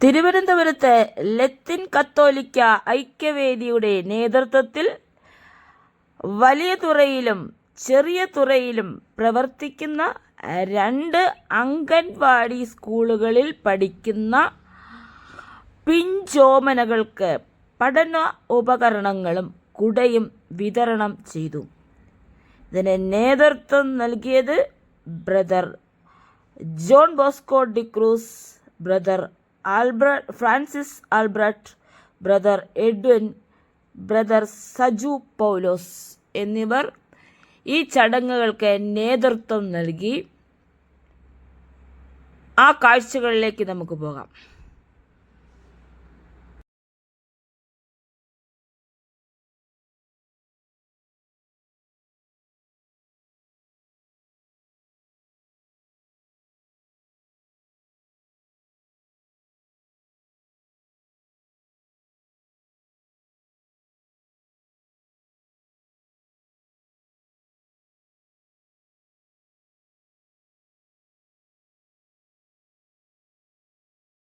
തിരുവനന്തപുരത്ത് ലത്തിൻ കത്തോലിക്ക ഐക്യവേദിയുടെ നേതൃത്വത്തിൽ വലിയ തുറയിലും ചെറിയ തുറയിലും പ്രവർത്തിക്കുന്ന രണ്ട് അംഗൻവാടി സ്കൂളുകളിൽ പഠിക്കുന്ന പിഞ്ചോമനകൾക്ക് പഠന ഉപകരണങ്ങളും കുടയും വിതരണം ചെയ്തു. ഇതിന് നേതൃത്വം നൽകിയത് brother John Bosco D'Cruz brother Albert Francis Albert brother Edwin brother Saju Paulose എന്നിവർ ഈ ചടങ്ങുകൾക്ക് നേതൃത്വം നൽകി. ആ കാഴ്ചകളിലേക്ക് നമുക്ക് പോകാം.